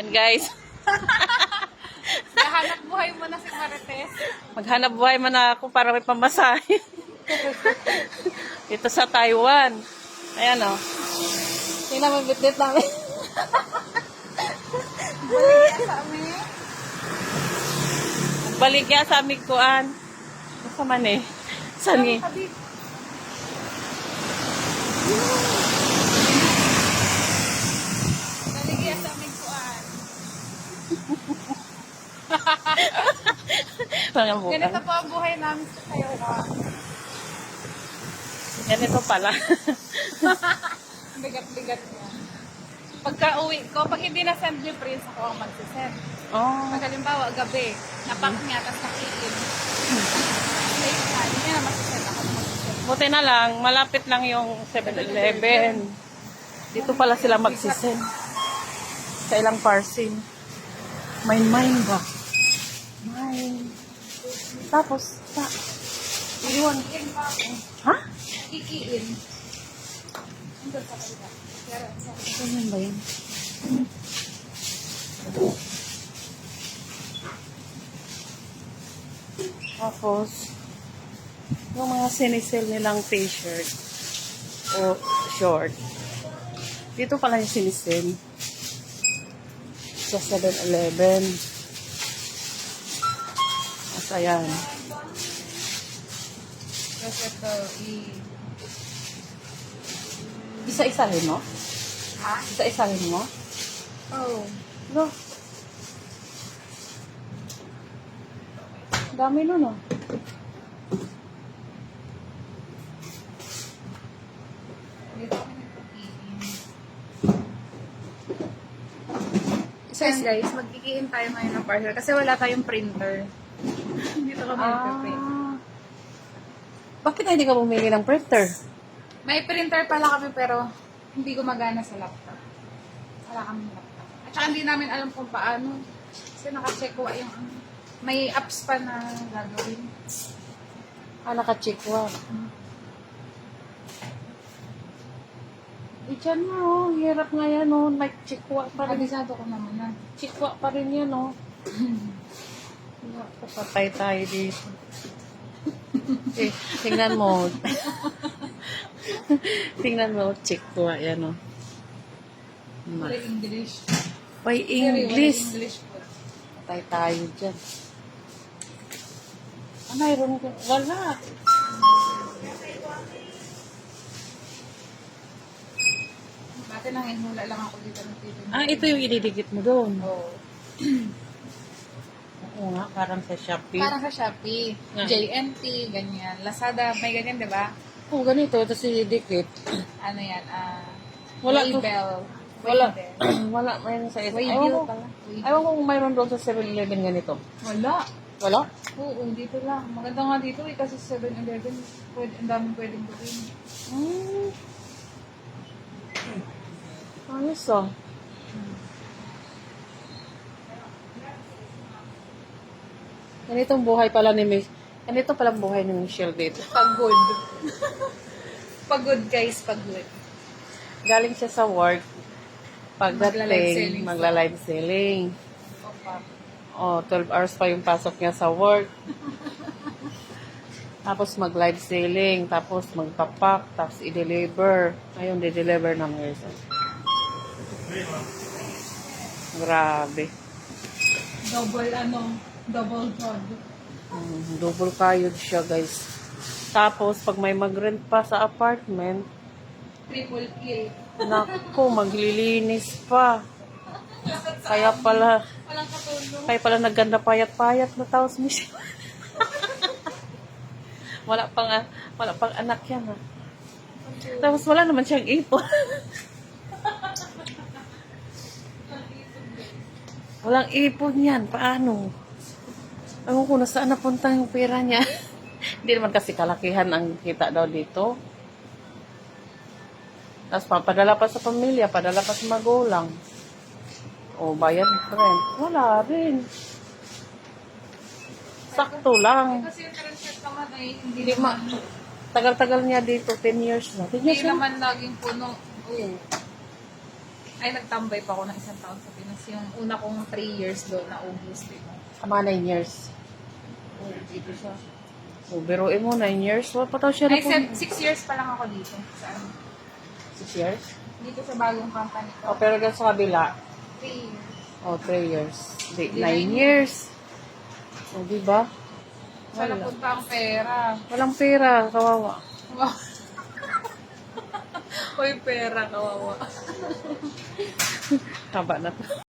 And guys, Nahanap buhay mo na si Marites. maghanap buhay man ako para may pamasahe. Dito sa Taiwan. Ayan o. Tingnan mo yung bitbit namin. Balik sa amin. Balik ya sa aming kuan. Basta man eh. Sani. Sabi, Balik yan sa aming kuan. Mga bukas. Ganito po ang buhay namin sa Taiwan. Ganito pala. Bigat-bigat niya. Pagka uwi ko, pag hindi na-send ni Prince, ako ang magsisend. oh. Pag halimbawa, gabi, napak niya, tapos nakikin. Na, hindi niya na magsisend. Ako na magsisend. Buti na lang, malapit lang yung 7-Eleven. Dito pala sila magsisend. Sa ilang parcel. May mine ba? Mine. Tapos, sa... Iwan. Iin pa ako. Ha? Ikiin. Andun sa kanila. Pero, sa Ganyan ba yan? Tapos, yung mga sinisell nilang t-shirt o short. Dito pala yung sinisell. Sa 7-Eleven. At ayan. Ito, i... Isa-isahin mo? Ha? Isa-isahin mo? Oh. No. Dami nun, oh. Dito kami nagkikiin. So yan guys, magkikiin tayo ngayon ng parcel kasi wala tayong printer. Dito kami. Ah. Bakit hindi ka bumili ng printer? May printer pala kami pero hindi gumagana sa laptop. Wala kami laptop. At saka hindi namin alam kung paano. Kasi nakacheck ko yung ano. May apps pa na gagawin. Ah, naka-chikwa. Eh, dyan nga, oh. Hirap nga yan, oh. Like, chikwa pa rin. Kabisado ko naman na. Chikwa pa rin yan, oh. Naku, Patay tayo dito. eh, tingnan mo. tingnan mo, chikwa, yan, oh. Wala English. By English. English po. Patay tayo dyan. Ah, mayroon ka. Wala. Dati nang inhula lang ako dito ng tito. Ah, ito yung ididikit mo doon. Oo. Oo nga, parang sa Shopee. Parang sa Shopee, Nga. JNT, ganyan. Lazada, may ganyan, di ba? Oo, ganito. Tapos ididikit. Ano yan, ah, Wala to. label. Wala. Wala. Mayroon sa isa. Ewan ko. pala. Way Ewan ko kung mayroon doon sa 7-Eleven ganito. Wala. Wala? Oo, dito lang. Maganda nga dito eh, kasi 7-Eleven, pwede, ang daming pwedeng gawin. Hmm. Ayos ah. Ganitong buhay pala ni Miss. Ganito palang buhay ni Michelle dito. Pagod. pagod guys, pagod. Galing siya sa work. Pagdating, selling magla-live selling. Oh, 12 hours pa yung pasok niya sa work. tapos mag-live selling, tapos magpapak, tapos i-deliver. Ngayon, di-deliver ng person. Grabe. Double ano, double job. Mm, double kayod siya, guys. Tapos, pag may mag-rent pa sa apartment, Triple kill. naku, maglilinis pa. Kaya pala, kaya pala nagganda payat-payat na tao si Michelle. wala pang, ah, wala pang anak yan, ha. Tapos wala naman siyang ipon. Walang ipon yan. Paano? Ewan ko, nasaan napunta yung pera niya. Hindi naman kasi kalakihan ang kita daw dito. Tapos papadala pa sa pamilya, padala pa sa magulang. O, bayad rent. Wala rin. Sakto lang. Kasi yung transfer naman ay hindi, Hindi ma... naman, Tagal-tagal niya dito, 10 years na. 10 years hindi na. naman laging puno. Oo. Ay, nagtambay pa ako ng isang taon sa Pinas. Yung una kong 3 years doon na August. Diba? Ama, 9 years. Oh, dito siya. O, biruin mo, 9 years. Wala pa daw siya Ay, na 6 years pa lang ako dito. Sa, ano, 6 years? dito sa bagong company O, ko. pero dyan sa kabila, 3 years. o, 3 years. Di, Di, 9 nine years. O, di ba? Sa Wala. napunta ang pera. Walang pera, kawawa. Wow. Uy, pera, kawawa. Taba na to.